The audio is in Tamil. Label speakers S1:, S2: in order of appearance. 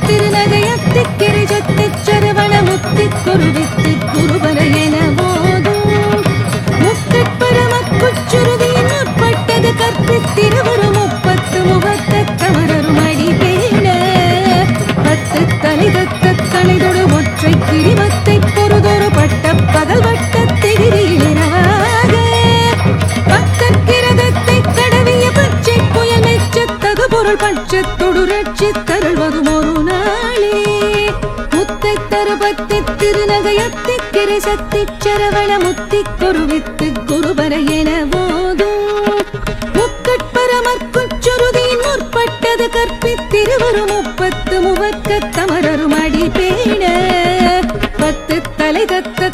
S1: திருநகையத்தி கிரிஜொத்தி சரவண முத்தி குருவித்து குருவர என போதும் முத்து பரமக்குச்சுருதியின் உட்பட்டது கற்பி திருவரு முப்பத்து முகத்த கமரரும் அடி பேண பத்து தனிதத்த தனிதொடு ஒற்றை கிரிமத்தை பொறுதொரு பட்ட பட்சத்தொடு ரட்சித்தருள்வதும் ஒரு தருபத்தி திருநகையத்தி கிரிசக்தி சரவண முத்தி குருவித்து குருபர என போதும் முக்கட்பரமற்குச் சுருதியின் முற்பட்டது கற்பித்திருவரு முப்பத்து முவக்க தமரரும் அடிபேட பத்து தலை தத்த